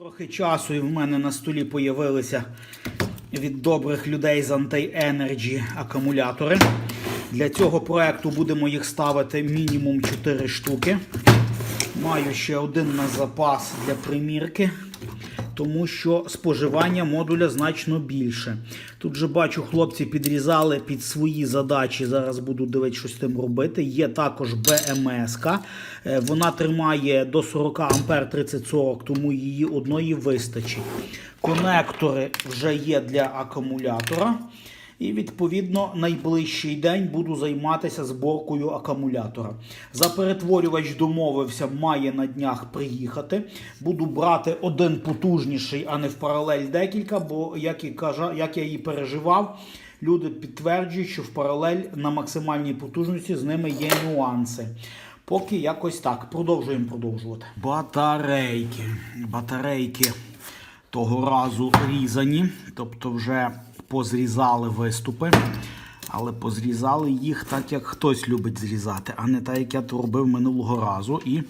Трохи часу і в мене на столі появилися від добрих людей з Anti-Energy акумулятори. Для цього проекту будемо їх ставити мінімум 4 штуки. Маю ще один на запас для примірки, тому що споживання модуля значно більше. Тут же бачу, хлопці підрізали під свої задачі. Зараз буду дивитися, що з тим робити. Є також БМС. -ка. Е, Вона тримає до 40 ампер 3040, тому її одної вистачить. Конектори вже є для акумулятора. І відповідно найближчий день буду займатися зборкою акумулятора. За перетворювач домовився, має на днях приїхати. Буду брати один потужніший, а не в паралель декілька, бо як і кажа, як я і переживав, люди підтверджують, що в паралель на максимальній потужності з ними є нюанси. Поки якось так. Продовжуємо продовжувати. Батарейки. Батарейки того разу різані, тобто вже позрізали виступи, але позрізали їх так, як хтось любить зрізати, а не так, як я то робив минулого разу. І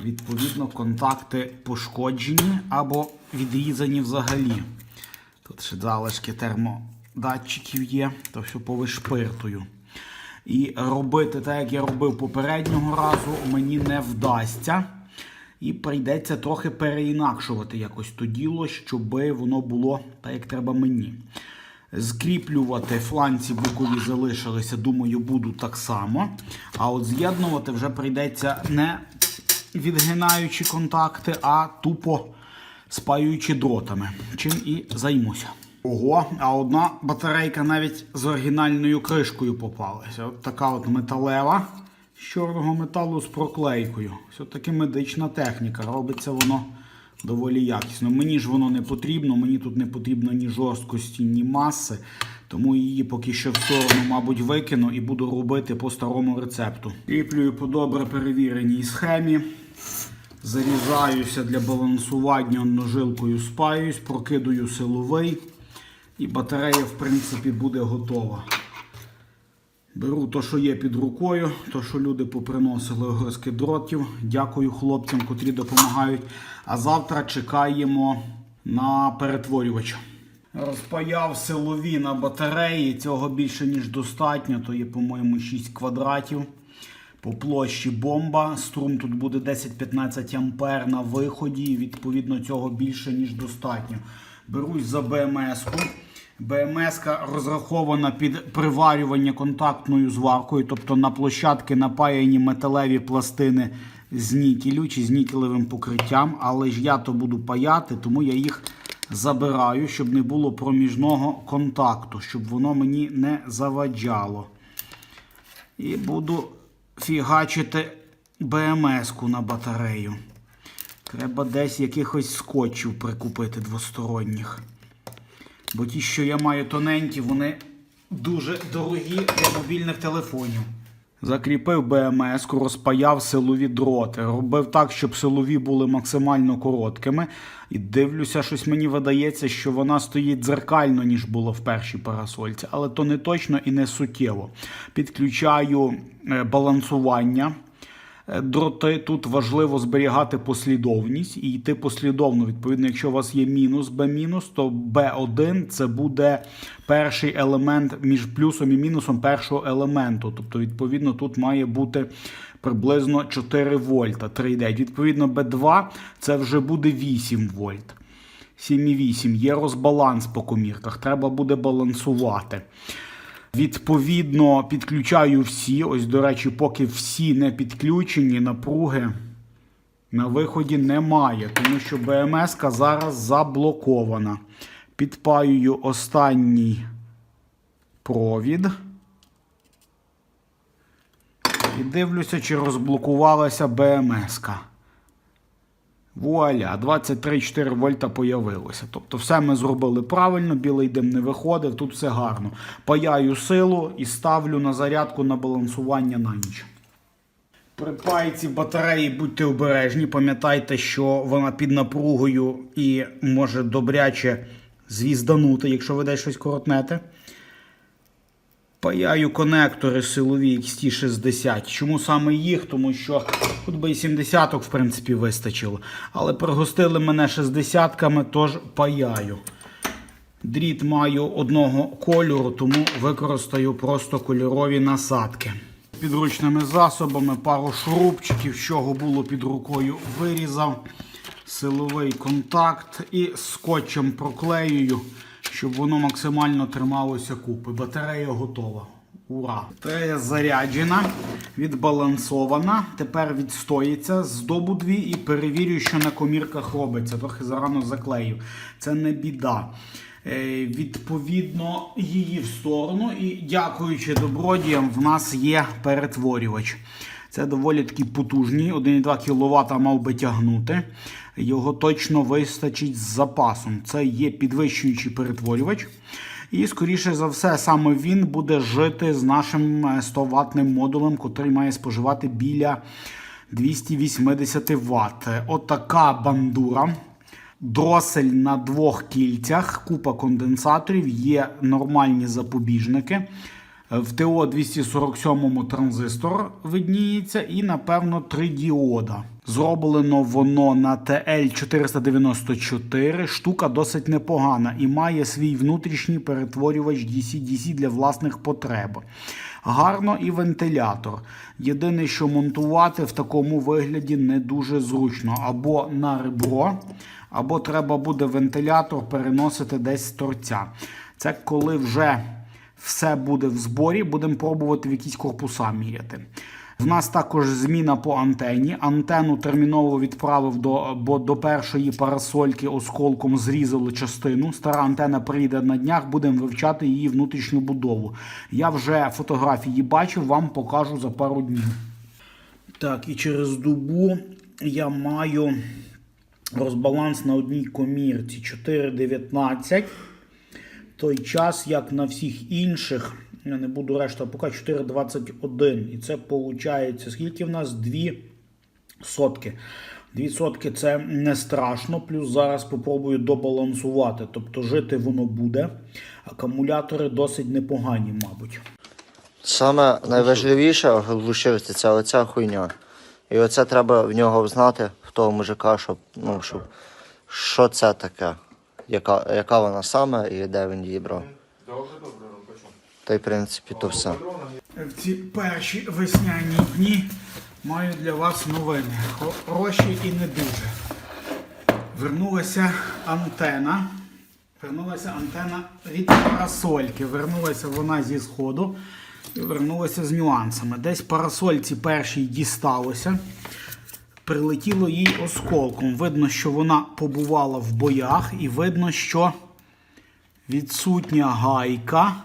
відповідно контакти пошкоджені або відрізані взагалі. Тут ще залишки термодатчиків є, то все повишпиртую. І робити так, як я робив попереднього разу, мені не вдасться. І прийдеться трохи переінакшувати якось то діло, щоб воно було так, як треба мені. Скріплювати фланці бокові залишилися, думаю, буду так само. А от з'єднувати вже прийдеться не відгинаючи контакти, а тупо спаюючи дротами. Чим і займуся. Ого, а одна батарейка навіть з оригінальною кришкою попалася. От така от металева з чорного металу з проклейкою. Все-таки медична техніка. Робиться воно доволі якісно. Мені ж воно не потрібно, мені тут не потрібно ні жорсткості, ні маси. Тому її поки що в сторону, мабуть, викину і буду робити по старому рецепту. Кріплюю по добре перевіреній схемі. Зарізаюся для балансування ножилкою спаюсь, прокидую силовий. І батарея, в принципі, буде готова. Беру то, що є під рукою, то, що люди поприносили огризки дротів. Дякую хлопцям, котрі допомагають. А завтра чекаємо на перетворювач. Розпаяв силові на батареї. Цього більше, ніж достатньо. То є, по-моєму, 6 квадратів. По площі бомба. Струм тут буде 10-15 ампер на виході. Відповідно цього більше, ніж достатньо. Берусь за БМС-ку. БМС розрахована під приварювання контактною зваркою, тобто на площадки напаяні металеві пластини з нікелю чи з нікелевим покриттям. Але ж я то буду паяти, тому я їх забираю, щоб не було проміжного контакту, щоб воно мені не заваджало. І буду фігачити БМС-ку на батарею. Треба десь якихось скотчів прикупити двосторонніх. Бо ті, що я маю тоненькі, вони дуже дорогі для мобільних телефонів. Закріпив БМС, розпаяв силові дроти. Робив так, щоб силові були максимально короткими. І дивлюся, щось мені видається, що вона стоїть дзеркально, ніж було в першій парасольці. Але то не точно і не суттєво. Підключаю е, балансування. Е, Дроти тут важливо зберігати послідовність і йти послідовно. Відповідно, якщо у вас є мінус B-, то B1 це буде перший елемент між плюсом і мінусом першого елементу. Тобто, відповідно, тут має бути приблизно 4 вольта 3,9. Відповідно, B2 це вже буде 8 вольт. 7,8. Є розбаланс по комірках. Треба буде балансувати. Відповідно, підключаю всі. Ось, до речі, поки всі не підключені, напруги на виході немає, тому що БМС зараз заблокована. Підпаюю останній провід. І дивлюся, чи розблокувалася БМС. -ка. Вуаля, 23,4 вольта появилося. Тобто все ми зробили правильно, білий дим не виходив, тут все гарно. Паяю силу і ставлю на зарядку на балансування на ніч. При пайці батареї будьте обережні, пам'ятайте, що вона під напругою і може добряче звізданути, якщо ви десь щось коротнете. Паяю конектори силові XT60. Чому саме їх? Тому що тут би і 70-ок, в принципі, вистачило. Але пригостили мене 60-ками, тож паяю. Дріт маю одного кольору, тому використаю просто кольорові насадки. Підручними засобами пару шурупчиків, чого було під рукою, вирізав силовий контакт і скотчем проклеюю, щоб воно максимально трималося купи. Батарея готова. Ура! Батарея заряджена, відбалансована. Тепер відстоїться з добу дві і перевірю, що на комірках робиться. Трохи зарано заклеїв. Це не біда. Е, Відповідно, її в сторону. І дякуючи добродіям, в нас є перетворювач. Це доволі таки потужний, 1,2 кВт мав би тягнути. Його точно вистачить з запасом. Це є підвищуючий перетворювач. І, скоріше за все, саме він буде жити з нашим 100 ватним модулем, який має споживати біля 280 Вт. Отака бандура. Дросель на двох кільцях, купа конденсаторів, є нормальні запобіжники. В ТО 247 транзистор видніється, і, напевно, три діода. Зроблено воно на TL494. Штука досить непогана і має свій внутрішній перетворювач DC-DC для власних потреб. Гарно і вентилятор. Єдине, що монтувати в такому вигляді не дуже зручно. Або на ребро, або треба буде вентилятор переносити десь з торця. Це коли вже все буде в зборі, будемо пробувати в якісь корпуса міряти. В нас також зміна по антені. Антенну терміново відправив до, бо до першої парасольки осколком зрізали частину. Стара антена прийде на днях, будемо вивчати її внутрішню будову. Я вже фотографії бачив, вам покажу за пару днів. Так, і через добу я маю розбаланс на одній комірці 4,19 той час, як на всіх інших, я не буду решта поки 4,21. І це виходить, скільки в нас? 2 сотки. 2 сотки це не страшно. Плюс зараз спробую добалансувати. Тобто жити воно буде. Акумулятори досить непогані, мабуть. Саме найважливіше глушилці це оця хуйня. І оце треба в нього знати, в того мужика, щоб, ну, щоб, що це таке, яка, яка вона саме і де він її брав. Та й в принципі то все. В ці перші весняні дні маю для вас новини. Хороші і не дуже. Вернулася антена. Вернулася антена від парасольки. Вернулася вона зі сходу і вернулася з нюансами. Десь парасольці першій дісталося. Прилетіло їй осколком. Видно, що вона побувала в боях, і видно, що відсутня гайка.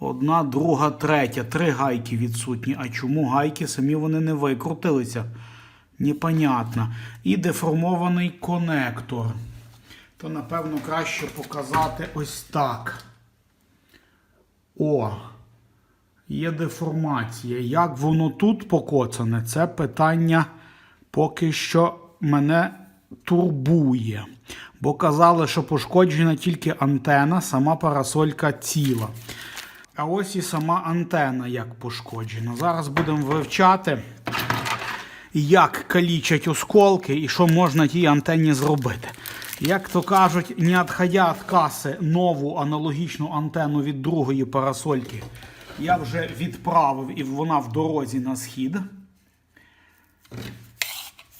Одна, друга, третя. Три гайки відсутні. А чому гайки самі вони не викрутилися? Непонятно. І деформований конектор. То, напевно, краще показати ось так. О, є деформація. Як воно тут покоцане? Це питання поки що мене турбує. Бо казали, що пошкоджена тільки антена, сама парасолька ціла. А ось і сама антена як пошкоджена. Зараз будемо вивчати, як калічать осколки і що можна тій антенні зробити. Як то кажуть, не відходя від каси нову аналогічну антенну від другої парасольки, я вже відправив і вона в дорозі на схід.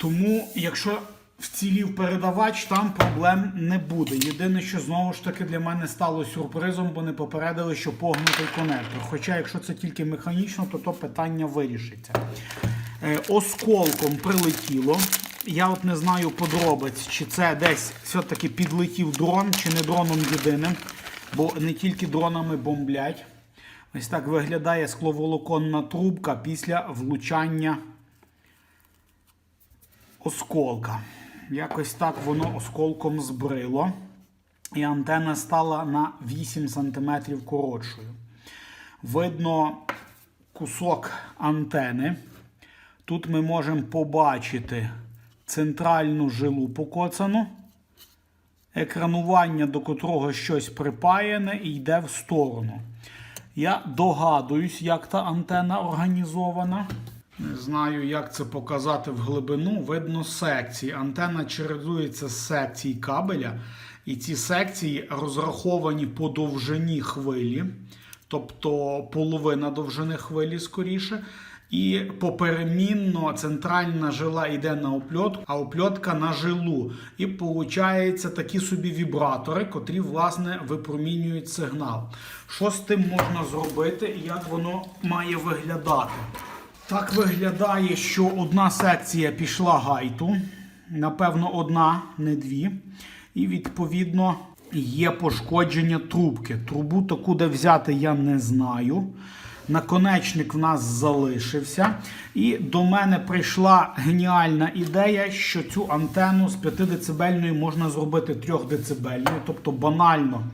Тому, якщо вцілів передавач, там проблем не буде. Єдине, що знову ж таки для мене стало сюрпризом, бо не попередили, що погнутий конектор. Хоча, якщо це тільки механічно, то то питання вирішиться. Е, осколком прилетіло. Я от не знаю подробиць, чи це десь все-таки підлетів дрон, чи не дроном єдиним, бо не тільки дронами бомблять. Ось так виглядає скловолоконна трубка після влучання осколка. Якось так воно осколком збрило. І антена стала на 8 см коротшою. Видно кусок антени. Тут ми можемо побачити центральну жилу покоцану, екранування, до котрого щось припаяне і йде в сторону. Я догадуюсь, як та антена організована. Не знаю, як це показати в глибину. Видно секції. Антена чередується з секцій кабеля, і ці секції розраховані по довжині хвилі, тобто половина довжини хвилі скоріше. І поперемінно центральна жила йде на опльотку, а опльотка на жилу. І виходить такі собі вібратори, котрі власне випромінюють сигнал. Що з тим можна зробити і як воно має виглядати? Так виглядає, що одна секція пішла гайту, напевно, одна, не дві. І відповідно є пошкодження трубки. Трубу таку де взяти я не знаю. Наконечник в нас залишився. І до мене прийшла геніальна ідея, що цю антенну з 5 децибельної можна зробити 3 децибельною, тобто банально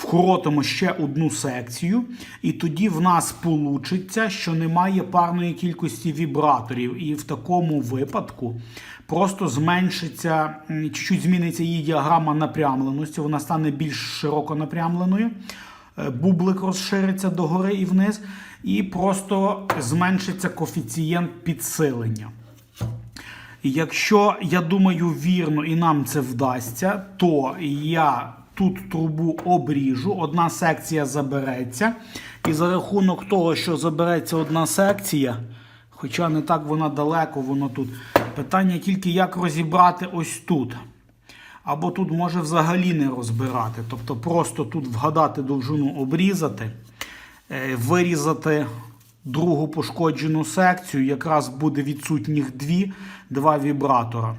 вкоротимо ще одну секцію, і тоді в нас получиться, що немає парної кількості вібраторів. І в такому випадку просто зменшиться, чуть-чуть зміниться її діаграма напрямленості, вона стане більш широко напрямленою. Е, Бублик розшириться догори і вниз, і просто зменшиться коефіцієнт підсилення. Якщо я думаю вірно і нам це вдасться, то я тут трубу обріжу, одна секція забереться. І за рахунок того, що забереться одна секція, хоча не так вона далеко, воно тут. Питання тільки, як розібрати ось тут. Або тут може взагалі не розбирати. Тобто просто тут вгадати довжину обрізати, е, вирізати другу пошкоджену секцію, якраз буде відсутніх дві, два вібратора.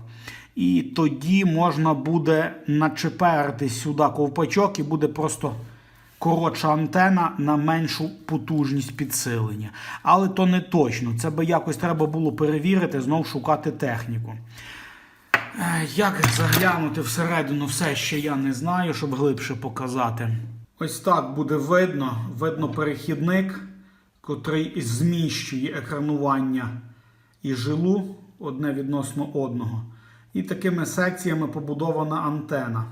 І тоді можна буде начеперити сюди ковпачок і буде просто коротша антена на меншу потужність підсилення. Але то не точно. Це би якось треба було перевірити, знов шукати техніку. Як заглянути всередину все ще я не знаю, щоб глибше показати. Ось так буде видно. Видно перехідник, котрий зміщує екранування і жилу одне відносно одного. І такими секціями побудована антена.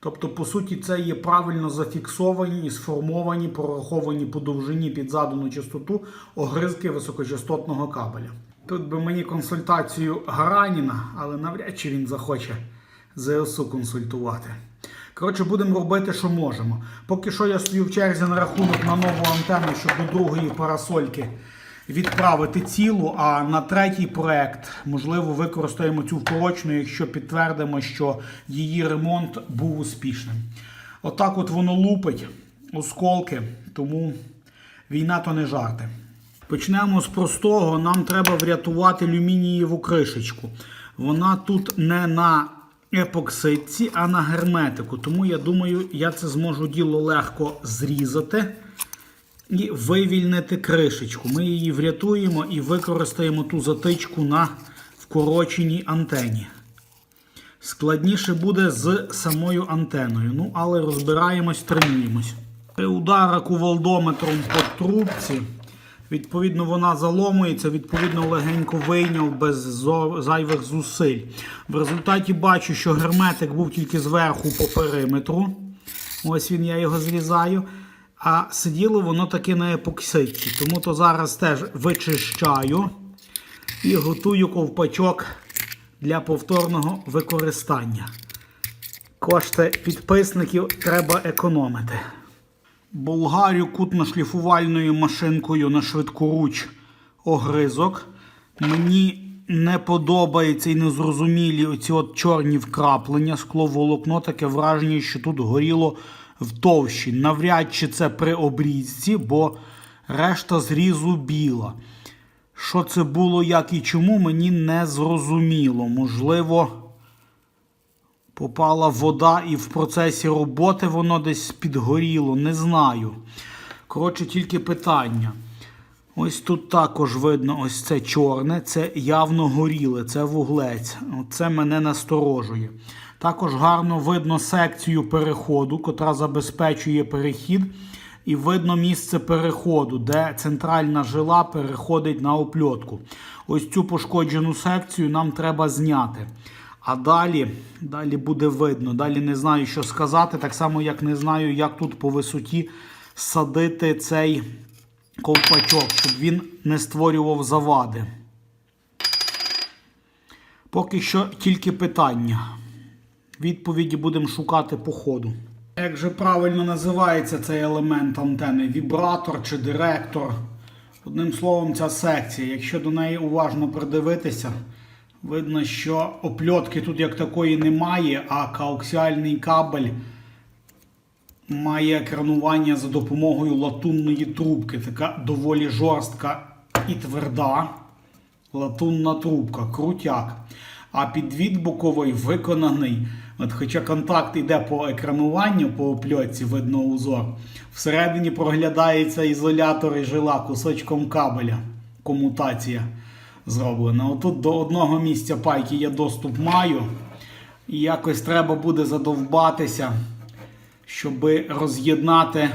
Тобто, по суті, це є правильно зафіксовані і сформовані, прораховані по довжині під задану частоту огризки високочастотного кабеля. Тут би мені консультацію Гараніна, але навряд чи він захоче ЗСУ консультувати. Коротше, будемо робити, що можемо. Поки що я стою в черзі на рахунок на нову антенну, щоб до другої парасольки відправити цілу. А на третій проект, можливо, використаємо цю вкорочну, якщо підтвердимо, що її ремонт був успішним. Отак от воно лупить осколки, тому війна то не жарти. Почнемо з простого. Нам треба врятувати алюмінієву кришечку. Вона тут не на епоксидці, а на герметику. Тому я думаю, я це зможу діло легко зрізати і вивільнити кришечку. Ми її врятуємо і використаємо ту затичку на вкороченій антені. Складніше буде з самою антеною. Ну, але розбираємось, тренуємось. При ударах кувалдометром по трубці. Відповідно, вона заломується, відповідно, легенько вийняв без зайвих зусиль. В результаті бачу, що герметик був тільки зверху по периметру. Ось він, я його зрізаю. А сиділо воно таки на епоксидці. Тому то зараз теж вичищаю і готую ковпачок для повторного використання. Кошти підписників треба економити. Болгарю кутно-шліфувальною машинкою на швидкоруч огризок. Мені не подобається і незрозумілі оці от чорні вкраплення, скловолокно, таке враження, що тут горіло в товщі. Навряд чи це при обрізці, бо решта зрізу біла. Що це було, як і чому, мені не зрозуміло. Можливо, попала вода і в процесі роботи воно десь підгоріло, не знаю. Коротше, тільки питання. Ось тут також видно ось це чорне, це явно горіле, це вуглець. Це мене насторожує. Також гарно видно секцію переходу, котра забезпечує перехід. І видно місце переходу, де центральна жила переходить на опльотку. Ось цю пошкоджену секцію нам треба зняти. А далі, далі буде видно. Далі не знаю, що сказати. Так само, як не знаю, як тут по висоті садити цей ковпачок, щоб він не створював завади. Поки що тільки питання. Відповіді будемо шукати по ходу. Як же правильно називається цей елемент антени? Вібратор чи директор? Одним словом, ця секція. Якщо до неї уважно придивитися, видно, що опльотки тут як такої немає, а коаксіальний кабель має екранування за допомогою латунної трубки. Така доволі жорстка і тверда латунна трубка, крутяк. А підвід боковий виконаний. От хоча контакт йде по екрануванню, по опльотці, видно узор. Всередині проглядається ізолятор і жила кусочком кабеля. Комутація зроблена. Отут до одного місця пайки я доступ маю. І якось треба буде задовбатися, щоб роз'єднати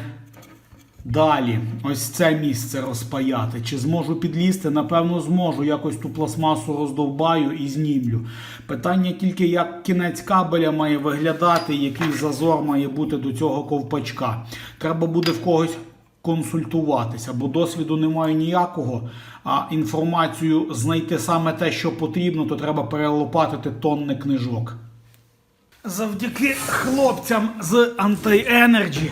Далі, ось це місце розпаяти. Чи зможу підлізти? Напевно, зможу. Якось ту пластмасу роздовбаю і знімлю. Питання тільки, як кінець кабеля має виглядати, який зазор має бути до цього ковпачка. Треба буде в когось консультуватися, бо досвіду немає ніякого. А інформацію знайти саме те, що потрібно, то треба перелопатити тонни книжок. Завдяки хлопцям з Anti-Energy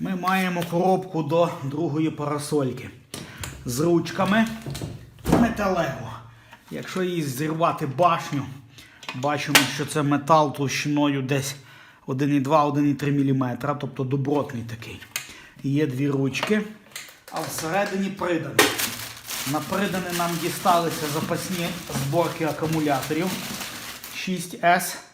ми маємо коробку до другої парасольки з ручками металево. Якщо її зірвати башню, бачимо, що це метал товщиною десь 1,2-1,3 мм, тобто добротний такий. Є дві ручки, а всередині приданий. На придане нам дісталися запасні зборки акумуляторів 6S.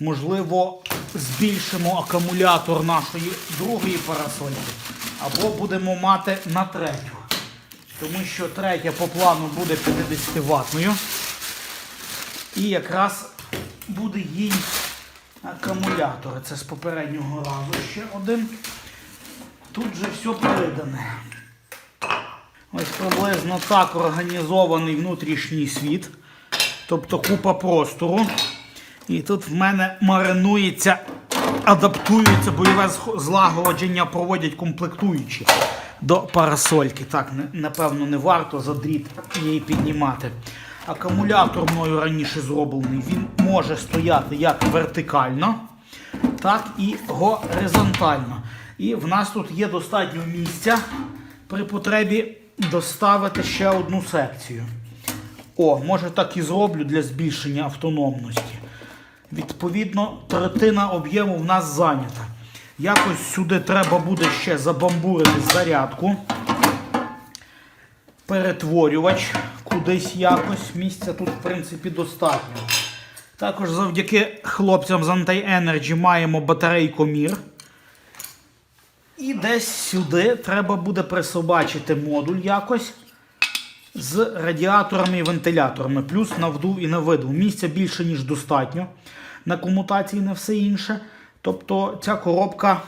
Можливо, збільшимо акумулятор нашої другої парасольки, або будемо мати на третю. Тому що третя по плану буде 50 ватною. І якраз буде їй акумулятор. Це з попереднього разу ще один. Тут же все придане. Ось приблизно так організований внутрішній світ. Тобто купа простору. І тут в мене маринується, адаптується бойове злагодження, проводять комплектуючі до парасольки. Так, напевно, не варто за дріт її піднімати. Акумулятор мною раніше зроблений. Він може стояти як вертикально, так і горизонтально. І в нас тут є достатньо місця при потребі доставити ще одну секцію. О, може так і зроблю для збільшення автономності. Відповідно, третина об'єму в нас зайнята. Якось сюди треба буде ще забамбурити зарядку. Перетворювач кудись якось. Місця тут, в принципі, достатньо. Також завдяки хлопцям з Anti-Energy маємо батарейкомір. І десь сюди треба буде присобачити модуль якось з радіаторами і вентиляторами, плюс на вдув і на видув. Місця більше, ніж достатньо на комутації на все інше. Тобто ця коробка,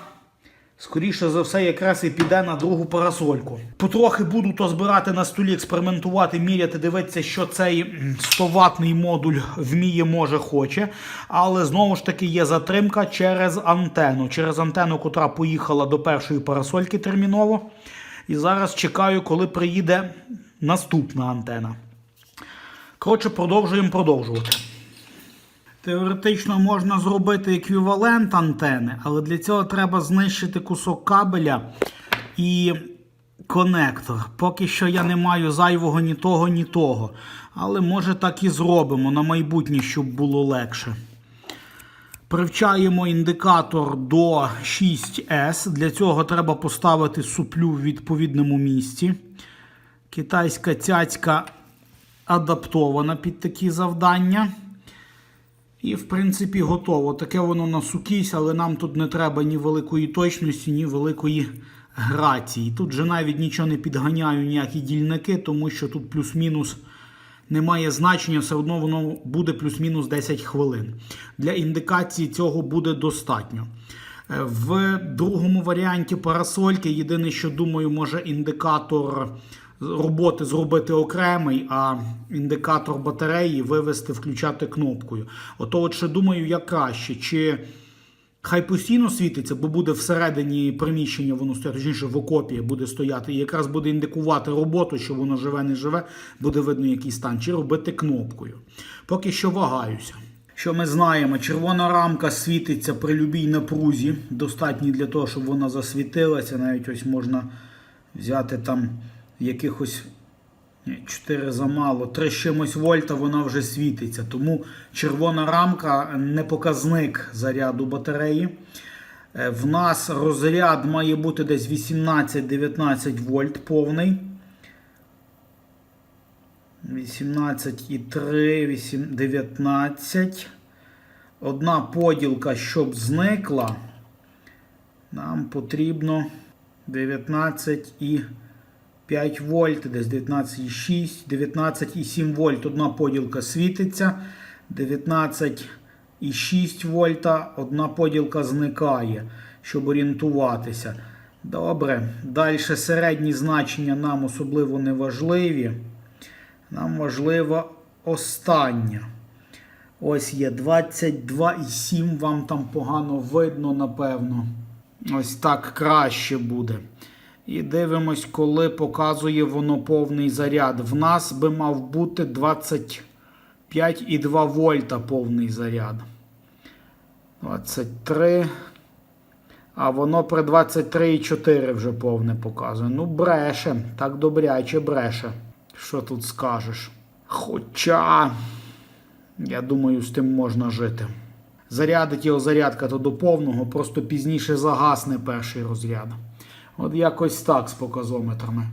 скоріше за все, якраз і піде на другу парасольку. Потрохи буду то збирати на столі, експериментувати, міряти, дивитися, що цей 100-ваттний модуль вміє, може, хоче. Але знову ж таки є затримка через антенну. Через антенну, котра поїхала до першої парасольки терміново. І зараз чекаю, коли приїде наступна антена. Коротше, продовжуємо продовжувати. Теоретично можна зробити еквівалент антени, але для цього треба знищити кусок кабеля і конектор. Поки що я не маю зайвого ні того, ні того. Але може так і зробимо на майбутнє, щоб було легше. Привчаємо індикатор до 6S. Для цього треба поставити суплю в відповідному місці. Китайська цяцька адаптована під такі завдання. І, в принципі, готово. Таке воно на сукісь, але нам тут не треба ні великої точності, ні великої грації. Тут же навіть нічого не підганяю, ніякі дільники, тому що тут плюс-мінус немає значення, все одно воно буде плюс-мінус 10 хвилин. Для індикації цього буде достатньо. Е, В другому варіанті парасольки єдине, що думаю, може індикатор роботи зробити окремий, а індикатор батареї вивести, включати кнопкою. Ото от ще думаю, як краще, чи Хай постійно світиться, бо буде всередині приміщення, воно стояти, точніше в окопі буде стояти, і якраз буде індикувати роботу, що воно живе, не живе, буде видно, який стан, чи робити кнопкою. Поки що вагаюся. Що ми знаємо, червона рамка світиться при любій напрузі, достатній для того, щоб вона засвітилася. Навіть ось можна взяти там якихось ні, 4 замало, 3 чимось вольта вона вже світиться. Тому червона рамка не показник заряду батареї. Е, В нас розряд має бути десь 18-19 вольт повний. 18,3, 19. Одна поділка, щоб зникла, нам потрібно 19,5 вольт, десь 19,6, 19,7 вольт. Одна поділка світиться. 19,6 вольта, одна поділка зникає, щоб орієнтуватися. Добре. Далі середні значення нам особливо не важливі. Нам важливо останнє. Ось є 22,7, вам там погано видно, напевно. Ось так краще буде. І дивимось, коли показує воно повний заряд. В нас би мав бути 25,2 вольта повний заряд. 23. А воно при 23,4 вже повне показує. Ну, бреше. Так добряче бреше. Що тут скажеш? Хоча, я думаю, з тим можна жити. Зарядить його зарядка то до повного, просто пізніше загасне перший розряд. От якось так з показометрами.